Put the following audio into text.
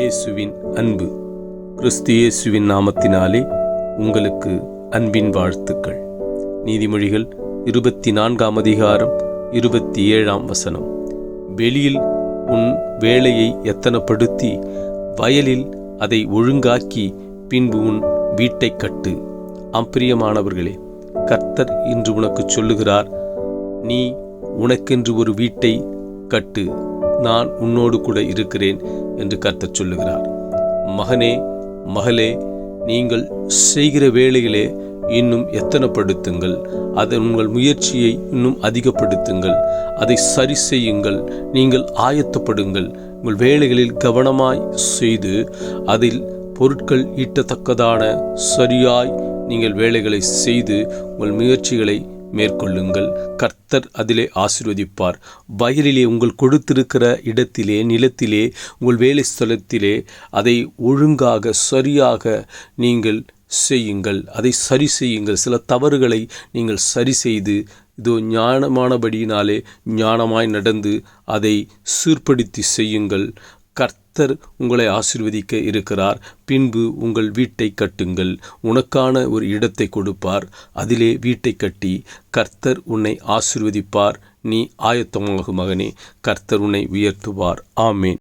இயேசுவின் அன்பு. கிறிஸ்து இயேசுவின் நாமத்தினாலே உங்களுக்கு அன்பின் வாழ்த்துக்கள். நீதிமொழிகள் இருபத்தி நான்காம் அதிகாரம் இருபத்தி ஏழாம் வசனம். வெளியில் உன் வேலையை எத்தனப்படுத்தி வயலில் அதை ஒழுங்காக்கி பின்பு உன் வீட்டைக் கட்டு. அம்பிரியமானவர்களே கர்த்தர் இன்று உனக்கு சொல்லுகிறார் நீ உனக்கென்று ஒரு வீட்டை கட்டு. நான் உன்னோடு கூட இருக்கிறேன் என்று கர்த்தர் சொல்லுகிறார். மகனே மகளே நீங்கள் செய்கிற வேலையிலே இன்னும் எத்தனைப்படுத்துங்கள். அதன் உங்கள் முயற்சியை இன்னும் அதிகப்படுத்துங்கள். அதை சரி செய்யுங்கள். நீங்கள் ஆயத்தப்படுங்கள். உங்கள் வேலைகளில் கவனமாய் செய்து அதில் பொருட்கள் ஈட்டத்தக்கதான சரியாய் நீங்கள் வேலைகளை செய்து உங்கள் முயற்சிகளை மேற்கொள்ளுங்கள். கர்த்தர் அதிலே ஆசீர்வதிப்பார். வயலிலே உங்கள் கொடுத்திருக்கிற இடத்திலே நிலத்திலே உங்கள் வேலை ஸ்தலத்திலே அதை ஒழுங்காக சரியாக நீங்கள் செய்யுங்கள். அதை சரி செய்யுங்கள். சில தவறுகளை நீங்கள் சரி செய்து இதோ ஞானமானபடியினாலே ஞானமாய் நடந்து அதை சீர்படுத்தி செய்யுங்கள். கர்த்தர் உங்களை ஆசிர்வதிக்க இருக்கிறார். பின்பு உங்கள் வீட்டை கட்டுங்கள். உனக்கான ஒரு இடத்தை கொடுப்பார். அதிலே வீட்டை கட்டி கர்த்தர் உன்னை ஆசிர்வதிப்பார். நீ ஆயத்தமாகும் மகனே. கர்த்தர் உன்னை உயர்த்துவார். ஆமேன்.